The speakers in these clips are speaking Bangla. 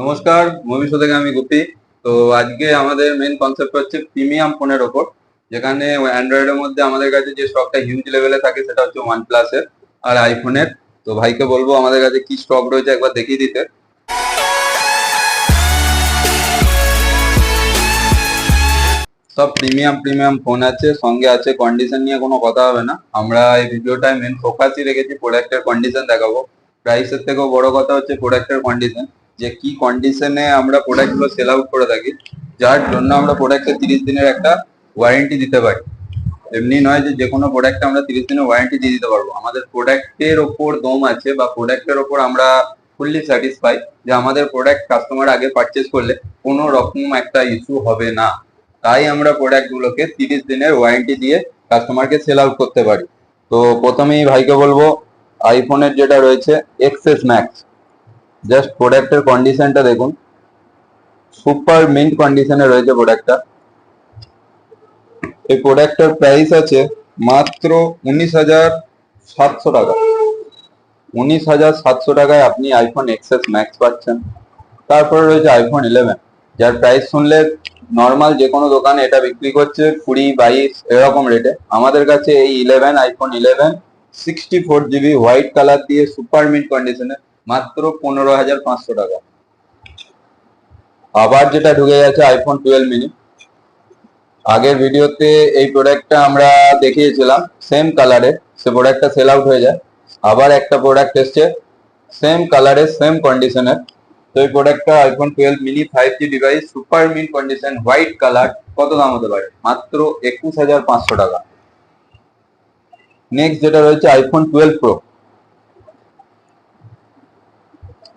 নমস্কার, ভবিষ্যৎ থেকে আমি গুপি। তো আজকে আমাদের মেন কনসেপ্ট হচ্ছে প্রিমিয়াম ফোনের ওপর, যেখানে অ্যান্ড্রয়েডের মধ্যে আমাদের কাছে যে স্টকটা হিউজ লেভেলে থাকে সেটা হচ্ছে ওয়ান প্লাসের আর আইফোনের তো ভাইকে বলব, আমাদের কাছে কি স্টক রয়েছে একবার দেখিয়ে দিতে। সব প্রিমিয়াম প্রিমিয়াম ফোন আছে, সঙ্গে আছে কন্ডিশন নিয়ে কোনো কথা হবে না। আমরা এই ভিডিওটায় মেন ফোকাসই রেখেছি প্রোডাক্টের কন্ডিশন দেখাবো। প্রাইসের থেকেও বড় কথা হচ্ছে প্রোডাক্টের কন্ডিশন যে কি কন্ডিশনে আমরা প্রোডাক্টগুলো সেল আউট করে থাকি, যার জন্য আমরা প্রোডাক্টে তিরিশ দিনের একটা ওয়ারেন্টি দিতে পারি। এমনি নয় যে যে কোনো প্রোডাক্টে আমরা তিরিশ দিনের ওয়ারেন্টি দিয়ে দিতে পারব। আমাদের প্রোডাক্টের ওপর দম আছে বা প্রোডাক্টের ওপর আমরা ফুললি স্যাটিসফাই যে আমাদের প্রোডাক্ট কাস্টমার আগে পারচেস করলে কোনো রকম একটা ইস্যু হবে না। তাই আমরা প্রোডাক্টগুলোকে তিরিশ দিনের ওয়ারেন্টি দিয়ে কাস্টমারকে সেল আউট করতে পারি। তো প্রথমেই ভাইকে বলব আইফোনের যেটা রয়েছে এক্সএস ম্যাক্স জাস্ট প্রোডাক্টের কন্ডিশনটা দেখুন। সুপার মিন্ট কন্ডিশনে রয়েছে প্রোডাক্টটা এই প্রোডাক্টটার প্রাইস আছে মাত্র উনিশ হাজার সাতশো টাকা। উনিশ হাজার সাতশো টাকায় আপনি আইফোন এক্সএস ম্যাক্স পাচ্ছেন। তারপরে রয়েছে আইফোন ইলেভেন যার প্রাইস শুনলে নর্মাল যে কোনো দোকানে এটা বিক্রি করছে কুড়ি, বাইশ, এরকম রেটে আমাদের কাছে এই eleven iPhone eleven sixty four GB white colour দিয়ে সুপার মিন্ট কন্ডিশনে মাত্র পনেরো হাজার পাঁচশো টাকা। আবার যেটা ঢুকে গেছে আইফোন টুয়েলভ মিনি আগের ভিডিওতে এই প্রোডাক্টটা আমরা দেখিয়েছিলাম সেম কালারে সে প্রোডাক্টটা সেল আউট হয়ে যায়। আবার একটা প্রোডাক্ট এসছে সেম কালারে সেম কন্ডিশনের তো এই প্রোডাক্টটা iPhone twelve mini five G device super mint condition white colour কত দাম হতে পারে? মাত্র একুশ হাজার পাঁচশো টাকা। নেক্সট যেটা রয়েছে iPhone twelve pro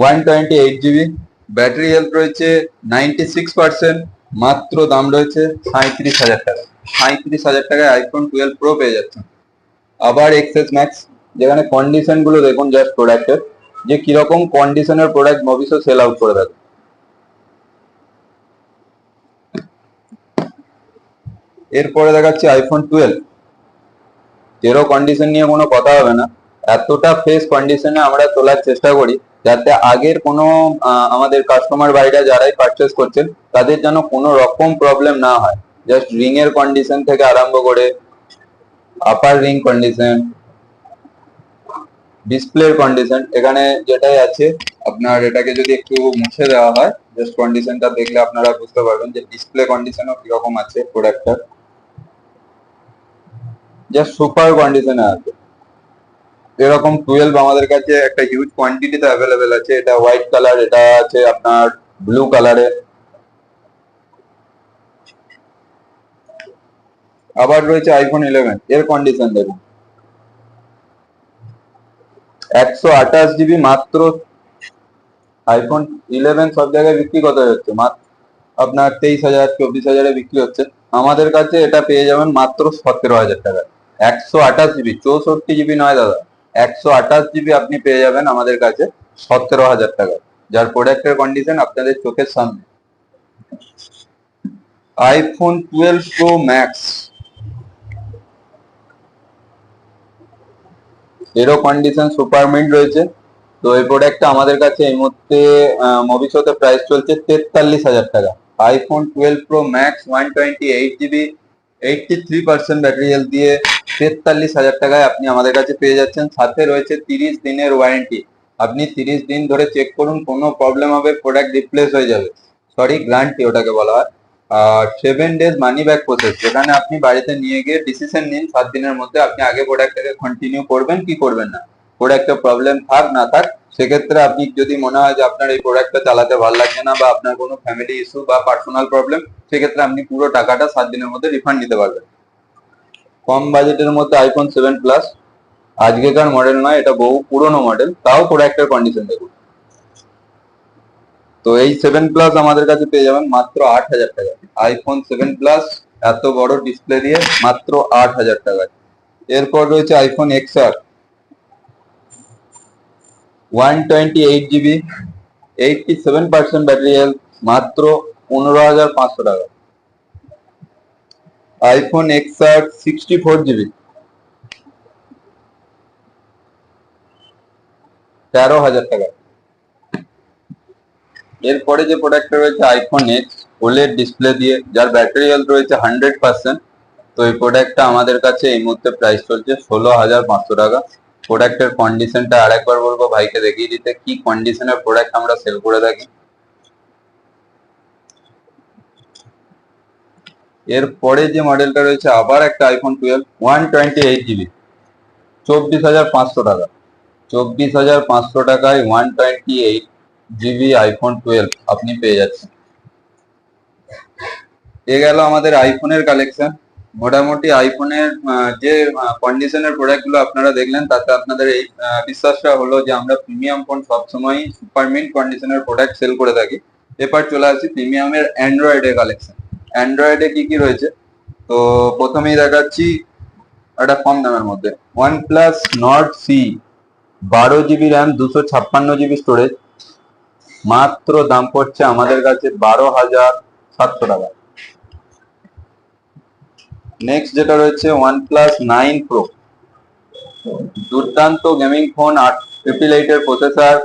one twenty eight GB battery health রয়েছে নাইনটি সিক্স পার্সেন্ট মাত্র দাম রয়েছে সাঁত্রিশ হাজার টাকা। সাঁত্রিশ হাজার টাকায় আইফোন টুয়েলভ প্রো পেয়ে যাচ্ছেন। আবার এক্সএস ম্যাক্স যেখানে কন্ডিশনগুলো দেখুন জাস্ট প্রোডাক্টের যে কীরকম কন্ডিশনের প্রোডাক্ট ভবিষ্যৎ সেল আউট করে থাকে এরপরে দেখাচ্ছি আইফোন টুয়েলভ এরও কন্ডিশন নিয়ে কোনো কথা হবে না। এতটা ফ্রেশ কন্ডিশনে আমরা তোলার চেষ্টা করি। যাতে আগের কোনো আমাদের কাস্টমার বাড়িটা যারাই পারচেস করছেন, তাদের যেন কোনো রকম প্রবলেম না হয়। জাস্ট রিং এর কন্ডিশন থেকে আরম্ভ করে আপার রিং কন্ডিশন ডিসপ্লের কন্ডিশন এখানে যেটাই আছে, আপনার এটাকে যদি একটু মুছে দেওয়া হয় জাস্ট কন্ডিশনটা দেখলে আপনারা বুঝতে পারবেন যে ডিসপ্লে কন্ডিশনও কীরকম আছে প্রোডাক্টটার জাস্ট সুপার কন্ডিশনে আছে। এরকম টুয়েলভ আমাদের কাছে একটা হিউজ কোয়ান্টিটিতে অ্যাভেলেবেল আছে। এটা হোয়াইট কালার এটা আছে আপনার ব্লু কালারে আবার রয়েছে আইফোন ইলেভেন এর কন্ডিশন দেখুন। একশো আঠাশ জিবি মাত্র। আইফোন ইলেভেন সব জায়গায় বিক্রি কত হচ্ছে। আপনার তেইশ হাজার, চব্বিশ হাজারে বিক্রি হচ্ছে। আমাদের কাছে এটা পেয়ে যাবেন মাত্র সতেরো হাজার টাকা। একশো আঠাশ জিবি চৌষট্টি জিবি নয় দাদা। একশো আঠাশ জিবি আপনি পেয়ে যাবেন আমাদের কাছে সতেরো হাজার টাকা। যার প্রোডাক্টের কন্ডিশন আপনাদের চোখের সামনে। আইফোন টুয়েলভ প্রো ম্যাক্স এরও কন্ডিশন সুপার মিন্ট রয়েছে। তো এই প্রোডাক্টটা আমাদের কাছে এই মুহূর্তে ভবিষ্যতে প্রাইস চলছে তেতাল্লিশ হাজার টাকা। IPhone twelve pro max one twenty eight GB eighty three percent battery health দিয়ে তেতাল্লিশ হাজার টাকায় আপনি আমাদের কাছে পেয়ে যাচ্ছেন। সাথে রয়েছে তিরিশ দিনের ওয়ারেন্টি আপনি তিরিশ দিন ধরে চেক করুন, কোনো প্রবলেম হবে প্রোডাক্ট রিপ্লেস হয়ে যাবে। সরি গ্যারান্টি ওটাকে বলা হয়। আর seven days money back process যেখানে আপনি বাড়িতে নিয়ে গিয়ে ডিসিশন নিন, সাত দিনের মধ্যে আপনি আগে প্রোডাক্টটাকে কন্টিনিউ করবেন, কি করবেন না। প্রোডাক্টে প্রবলেম থাক, না থাক, সেক্ষেত্রে আপনি যদি মনে হয় যে আপনার এই প্রোডাক্টটা চালাতে ভালো লাগছে না বা আপনার কোনো ফ্যামিলি ইস্যু বা পার্সোনাল প্রবলেম সেক্ষেত্রে আপনি পুরো টাকাটা সাত দিনের মধ্যে রিফান্ড নিতে পারবেন। কম বাজেটের মধ্যে আইফোন সেভেন প্লাস আজকেকার মডেল নয়, এটা বহু পুরনো মডেল তাও প্রোডাক্টের কন্ডিশন দেখুন। তো এই সেভেন প্লাস আমাদের কাছে পেয়ে যাবেন মাত্র আট হাজার টাকা। আইফোন সেভেন প্লাস এত বড় ডিসপ্লে দিয়ে মাত্র আট হাজার টাকায়। এরপর রয়েছে iPhone X R one twenty eight GB eighty seven percent battery health মাত্র পনেরো হাজার পাঁচশো টাকা। আইফোন জিবি তেরো হাজার টাকা। এরপরে যে প্রোডাক্টটা রয়েছে আইফোন এক্স ডিসপ্লে দিয়ে, যার ব্যাটারি হেলথ রয়েছে হান্ড্রেড পার্সেন্ট তো এই প্রোডাক্টটা আমাদের কাছে এই মুহূর্তে প্রাইস চলছে ষোলো হাজার পাঁচশো টাকা। প্রোডাক্টের কন্ডিশনটা আরেকবার বলব, ভাইকে দেখিয়ে দিতে। কি কন্ডিশনের প্রোডাক্ট আমরা সেল করে থাকি? এরপরে যে মডেলটা রয়েছে, আবার একটা iPhone twelve one twenty eight GB চব্বিশ হাজার পাঁচশো টাকা। চব্বিশ হাজার পাঁচশো টাকায় one twenty eight GB iPhone twelve আপনি পেয়ে যাচ্ছেন। এ গেল আমাদের আইফোনের কালেকশন মোটামুটি আইফোনের যে কন্ডিশনের প্রোডাক্টগুলো আপনারা দেখলেন, তাতে আপনাদের এই বিশ্বাসটা হলো যে আমরা প্রিমিয়াম ফোন সবসময় সুপার মিন্ট কন্ডিশনের প্রোডাক্ট সেল করে থাকি। এবার চলে আসি প্রিমিয়ামের অ্যান্ড্রয়েডের কালেকশন অ্যান্ড্রয়েডে কি কি রয়েছে? তো প্রথমেই দেখাচ্ছি একটা কম দামের মধ্যে। ওয়ান প্লাস নট সি বারো জিবি র্যাম দুশো ছাপ্পান্ন জিবি স্টোরেজ মাত্র দাম পড়ছে আমাদের কাছে বারো হাজার সাতশো টাকা। নেক্সট যেটা রয়েছে ওয়ান প্লাস নাইন প্রো দুর্দান্ত গেমিং ফোন আট ট্রিপল এইটের প্রসেসর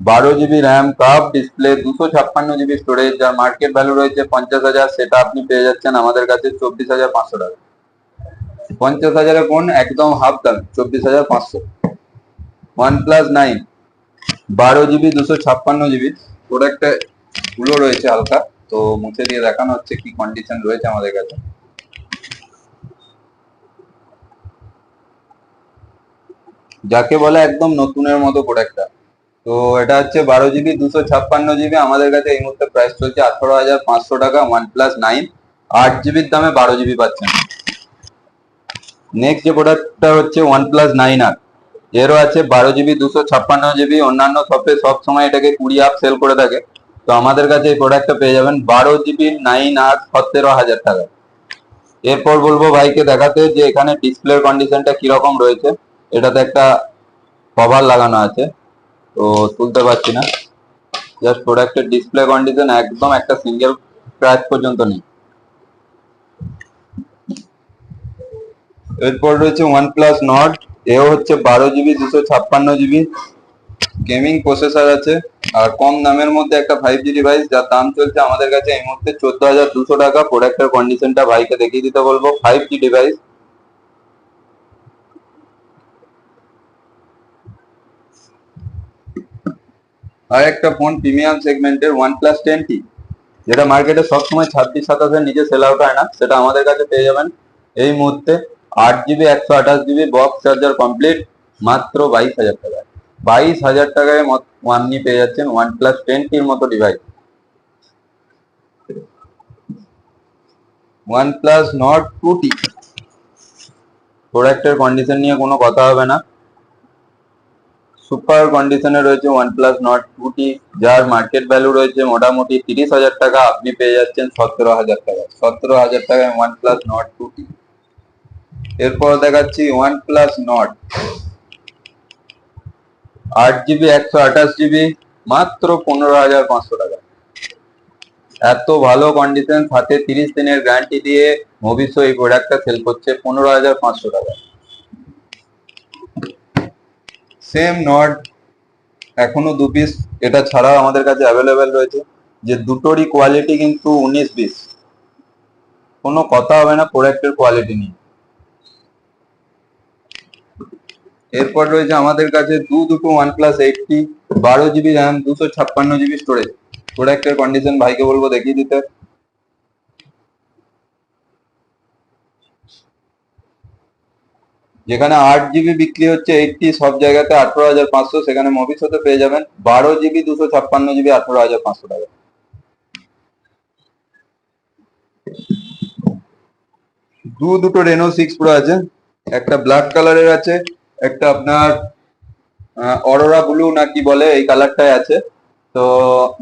বারো জিবি র্যাম কাপ ডিসপ্লে দুশো ছাপ্পান্ন জিবি স্টোরেজ যার মার্কেট ভ্যালু রয়েছে পঞ্চাশ হাজার। সেটা আপনি পেয়ে যাচ্ছেন আমাদের কাছে চব্বিশ হাজার পাঁচশো টাকা। পঞ্চাশ হাজারের ফোন একদম হাফ দাম, চব্বিশ হাজার পাঁচশো। ওয়ান প্লাস নাইন বারো জিবি দুশো ছাপ্পান্ন জিবি প্রোডাক্টে গুলো রয়েছে হালকা, তো মুছে দিয়ে দেখানো হচ্ছে কি কন্ডিশন রয়েছে আমাদের কাছে। যাকে বলে একদম নতুনের মতো প্রোডাক্টটা তো এটা হচ্ছে বারো জিবি দুশো ছাপ্পান্ন জিবি আমাদের কাছে এই মুহূর্তে প্রাইস চলছে আঠারো হাজার পাঁচশো টাকা ওয়ান প্লাস নাইন আট জিবির দামে বারো জিবি পাচ্ছেন। নেক্সট যে প্রোডাক্টটা হচ্ছে ওয়ান প্লাস নাইন আর। এরও আছে বারো জিবি দুশো ছাপ্পান্ন জিবি অন্যান্য শপে সব সময় এটাকে কুড়ি আপ সেল করে থাকে। তো আমাদের কাছে এই প্রোডাক্টটা পেয়ে যাবেন বারো জিবি নাইন আর সতেরো হাজার টাকা। এরপর বলব ভাইকে দেখাতে যে এখানে ডিসপ্লের কন্ডিশনটা কীরকম রয়েছে। এটাতে একটা কভার লাগানো আছে, তো তুলতে পারছি না। জাস্ট প্রোডাক্টের ডিসপ্লে কন্ডিশন একদম একটা সিঙ্গেল ক্র্যাচ পর্যন্ত নেই। এরপর রয়েছে ওয়ান প্লাস নট এও হচ্ছে বারো জিবি দুশো ছাপ্পান্ন জিবি গেমিং প্রসেসর আছে, আর কম দামের মধ্যে একটা ফাইভ জি ডিভাইস যার দাম চলছে আমাদের কাছে এই মুহূর্তে চোদ্দ হাজার দুশো টাকা। প্রোডাক্টের কন্ডিশনটা ভাইকে দেখিয়ে দিতে বলব। ফাইভ জি ডিভাইস আর একটা ফোন প্রিমিয়াম সেগমেন্টের ওয়ান প্লাস টেন যেটা মার্কেটে সবসময় ছাব্বিশ, সাতাশের নিচে সেল আউট হয় না, সেটা আমাদের কাছে পেয়ে যাবেন। এই মুহূর্তে আট জিবি একশো আঠাশ জিবি বক্স চার্জার কমপ্লিট মাত্র বাইশ হাজার টাকায়। বাইশ হাজার টাকায় আপনি পেয়ে যাচ্ছেন ওয়ান প্লাস টেন মতো device one plus Nord two T প্রোডাক্টের কন্ডিশন নিয়ে কোনো কথা হবে না। সুপার কন্ডিশনে রয়েছে one plus Nord two T যার মার্কেট ভ্যালু রয়েছে মোটামুটি তিরিশ হাজার টাকা। আপনি পেয়ে যাচ্ছেন সতেরো হাজার টাকা। সতেরো হাজার টাকায় one plus Nord two T এরপর দেখাচ্ছি ওয়ান প্লাস নট আট জিবি একশো আঠাশ জিবি মাত্র পনেরো হাজার পাঁচশো টাকা। এত ভালো কন্ডিশন সাথে তিরিশ দিনের গ্যারান্টি দিয়ে ভবিষ্যৎ এই প্রোডাক্টটা সেল করছে পনেরো হাজার পাঁচশো টাকা সেম নট এখনও দু পিস এটা ছাড়াও আমাদের কাছে অ্যাভেলেবেল রয়েছে, যে দুটোরই কোয়ালিটি কিন্তু উনিশ বিশ কোনো কথা হবে না প্রোডাক্টের কোয়ালিটি নিয়ে। এরপর রয়েছে আমাদের কাছে দু দুটো ওয়ান প্লাস এইটটি বারো জিবি র্যাম দুশো ছাপ্পান্ন জিবি স্টোরেজ প্রোডাক্টের কন্ডিশন ভাইকে বলব দেখিয়ে দিতে। যেখানে আট জিবি বিক্রি হচ্ছে, এইটটি সব জায়গাতে আঠারো হাজার পাঁচশো, সেখানে ভবিষ্যতে পেয়ে যাবেন। বারো জিবি দুশো ছাপ্পান্ন জিবি আঠারো হাজার পাঁচশো টাকা। দু দুটো রেনো সিক্স প্রো আছে। একটা ব্ল্যাক কালারের আছে, একটা আপনার অরোরা ব্লু না কি বলে, এই কালারটাই আছে। তো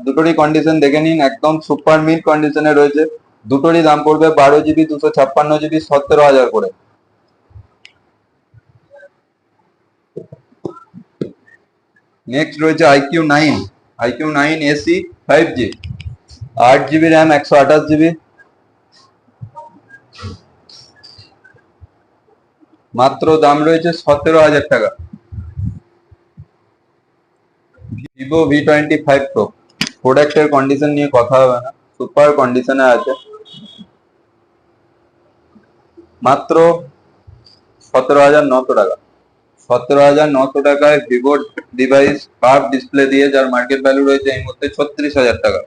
দুটোরই কন্ডিশন দেখে নিন, একদম সুপার মিড কন্ডিশনে রয়েছে। দুটোরই দাম পড়বে বারো জিবি দুশো ছাপ্পান্ন জিবি সতেরো হাজার করে। নেক্সট রয়েছে iQOO nine iQOO nine SE five G আট জিবি র্যাম একশো আঠাশ জিবি মাত্র দাম রয়েছে সতেরো হাজার টাকা। Vivo V twenty five pro প্রোডাক্টের কন্ডিশন নিয়ে কথা হবে না। সুপার কন্ডিশনে আছে। মাত্র সতেরো হাজার নশো টাকা। সতেরো হাজার নশো টাকায় ভিভোর ডিভাইস কার্ভ ডিসপ্লে দিয়ে যার মার্কেট ভ্যালু রয়েছে এই মুহূর্তে ছত্রিশ হাজার টাকা।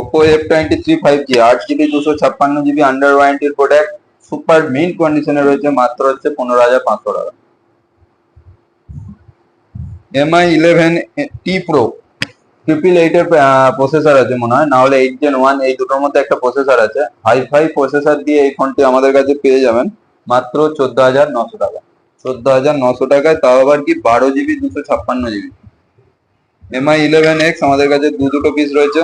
Oppo F twenty three five G আট জিবি, দুশো ছাপ্পান্ন জিবি আন্ডার ওয়ারেন্টির প্রোডাক্ট সুপার মিন কন্ডিশনে রয়েছে, মাত্র হচ্ছে পনেরো হাজার পাঁচশো টাকা। MI eleven T pro triple এইটের প্রসেসর আছে মনে হয় না হলে এইট জেন ওয়ান এই দুটোর মধ্যে একটা প্রসেসর আছে। হাই ফাই প্রসেসর দিয়ে এই ফোনটি আমাদের কাছে পেয়ে যাবেন, মাত্র চোদ্দ হাজার নশো টাকা। চোদ্দ হাজার নশো টাকায়, তাও আবার কি বারো জিবি, দুশো ছাপ্পান্ন জিবি। এমআই ইলেভেন এক্স আমাদের কাছে দু দুটো পিস রয়েছে।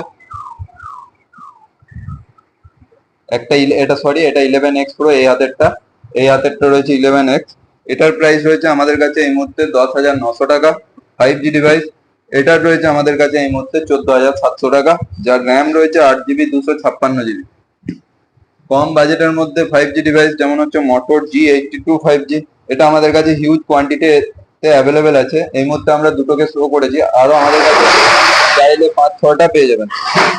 একটা এটা সরি এটা ইলেভেন এক্স প্রো এই হাতেরটা এই হাতেরটা রয়েছে ইলেভেন এক্স এটার প্রাইস রয়েছে আমাদের কাছে এই মুহূর্তে দশ হাজার নশো টাকা। ফাইভ জি ডিভাইস এটার রয়েছে আমাদের কাছে এই মুহূর্তে চোদ্দ হাজার সাতশো টাকা। যার র্যাম রয়েছে আট জিবি, দুশো ছাপ্পান্ন জিবি। কম বাজেটের মধ্যে ফাইভ জি ডিভাইস যেমন হচ্ছে Moto G eighty two five G এটা আমাদের কাছে হিউজ কোয়ান্টিটিতে অ্যাভেলেবেল আছে। এই মুহূর্তে আমরা দুটোকে শো করেছি। আরও আমাদের কাছে চাইলে পাঁচ, ছটা পেয়ে যাবেন।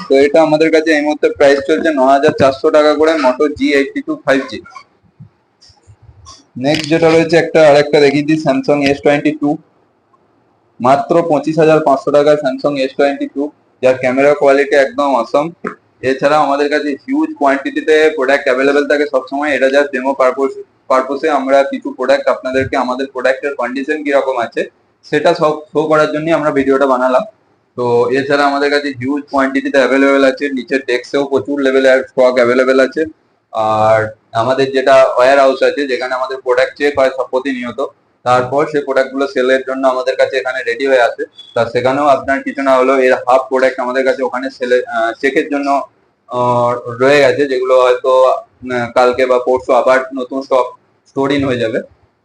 তো এটা আমাদের কাছে এই মুহূর্তে প্রাইস চলছে ন হাজার চারশো টাকা করে Moto G eighty two five G next যেটা রয়েছে একটা, আরেকটা দেখিয়ে দিই স্যামসাং এস টোয়েন্টি টু মাত্র পঁচিশ হাজার পাঁচশো টাকায় স্যামসাং এস টোয়েন্টি টু যার ক্যামেরা কোয়ালিটি একদম অসম এছাড়াও আমাদের কাছে হিউজ কোয়ান্টিটিতে প্রোডাক্ট অ্যাভেলেবেল থাকে সবসময়। এটা জাস্ট ডেমো পারপোজ পারপোসে আমরা কিছু প্রোডাক্ট আপনাদেরকে আমাদের প্রোডাক্টের কন্ডিশন কীরকম আছে, সেটা সব শো করার জন্য আমরা ভিডিওটা বানালাম। তো এছাড়া আমাদের কাছে হিউজ কোয়ান্টিটিতে অ্যাভেলেবেল আছে নিচের ডেস্কেও প্রচুর লেভেলের স্টক অ্যাভেলেবেল আছে। আর আমাদের যেটা ওয়্যার হাউস আছে, যেখানে আমাদের প্রোডাক্ট চেক হয় সব প্রতিনিয়ত, তারপর সেই প্রোডাক্টগুলো সেলের জন্য আমাদের কাছে এখানে রেডি হয়ে আছে তা সেখানেও আপনার কিছু না হলেও এর হাফ প্রোডাক্ট আমাদের কাছে ওখানে সেলে চেকের জন্য রয়ে গেছে, যেগুলো হয়তো কালকে বা পরশু আবার নতুন স্টক স্টোর ইন হয়ে যাবে।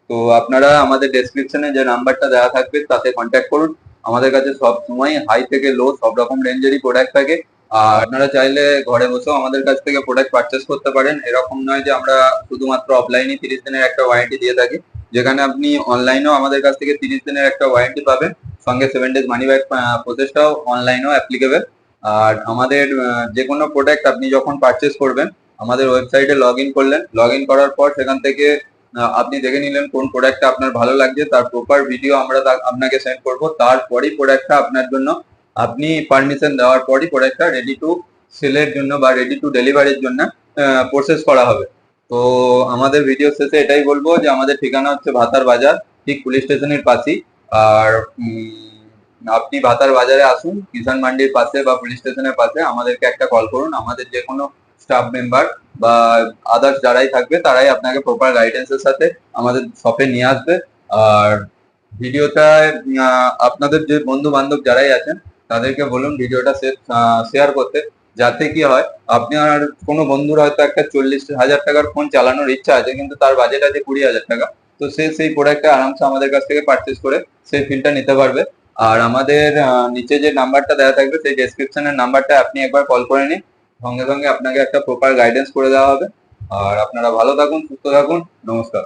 তো আপনারা আমাদের ডেসক্রিপশনে যে নাম্বারটা দেওয়া থাকবে, তাতে কন্ট্যাক্ট করুন। আমাদের কাছে সব সময় হাই থেকে লো সব রকম রেঞ্জেরই প্রোডাক্ট থাকে। আর আপনারা চাইলে ঘরে বসেও আমাদের কাছ থেকে প্রোডাক্ট পারচেস করতে পারেন। এরকম নয় যে আমরা শুধুমাত্র অফলাইনে তিরিশ দিনের একটা ওয়ারেন্টি দিয়ে থাকি। যেখানে আপনি অনলাইনেও আমাদের কাছ থেকে তিরিশ দিনের একটা ওয়ারেন্টি পাবেন। সঙ্গে সেভেন ডেজ মানি ব্যাক প্রসেসটাও অনলাইনেও অ্যাপ্লিকেবল আর আমাদের যে কোনো প্রোডাক্ট আপনি যখন পারচেস করবেন, আমাদের ওয়েবসাইটে লগ ইন করলেন। লগ ইন করার পর সেখান থেকে আপনি দেখে নিলেন কোন প্রোডাক্টটা আপনার ভালো লাগছে, তার প্রপার ভিডিও আমরা আপনাকে সেন্ড করব, তারপরই প্রোডাক্টটা আপনার জন্য, আপনি পারমিশন দেওয়ার পরই প্রোডাক্টটা রেডি টু সেলের জন্য বা রেডি টু ডেলিভারির জন্য প্রসেস করা হবে। তো আমাদের ভিডিও শেষে এটাই বলব যে আমাদের ঠিকানা হচ্ছে ভাতার বাজার, ঠিক পুলিশ স্টেশনের পাশেই। আর আপনি ভাতার বাজারে আসুন কিষান মান্ডির পাশে বা পুলিশ স্টেশনের পাশে, আমাদেরকে একটা কল করুন, আমাদের যে কোনো স্টাফ মেম্বার বা আদার্স যারাই থাকবে, তারাই আপনাকে প্রপার গাইডেন্সের সাথে আমাদের শপে নিয়ে আসবে। আর ভিডিওটায় আপনাদের যে বন্ধু বান্ধব যারাই আছেন, তাদেরকে বলুন ভিডিওটা শেয়ার করতে, যাতে কি হয় আপনার কোনো বন্ধুর হয়তো একটা চল্লিশ হাজার টাকার ফোন চালানোর ইচ্ছা আছে, কিন্তু তার বাজেট আছে কুড়ি হাজার টাকা। তো সে সেই প্রোডাক্টটা আরামসে আমাদের কাছ থেকে পারচেস করে সেই ফিলটা নিতে পারবে। আর আমাদের নিচে যে নাম্বারটা দেওয়া থাকবে, সেই ডেসক্রিপশনের নাম্বারটা আপনি একবার কল করে নিন। সঙ্গে সঙ্গে আপনাকে একটা প্রপার গাইডেন্স করে দেওয়া হবে। আর আপনারা ভালো থাকুন, সুস্থ থাকুন। নমস্কার।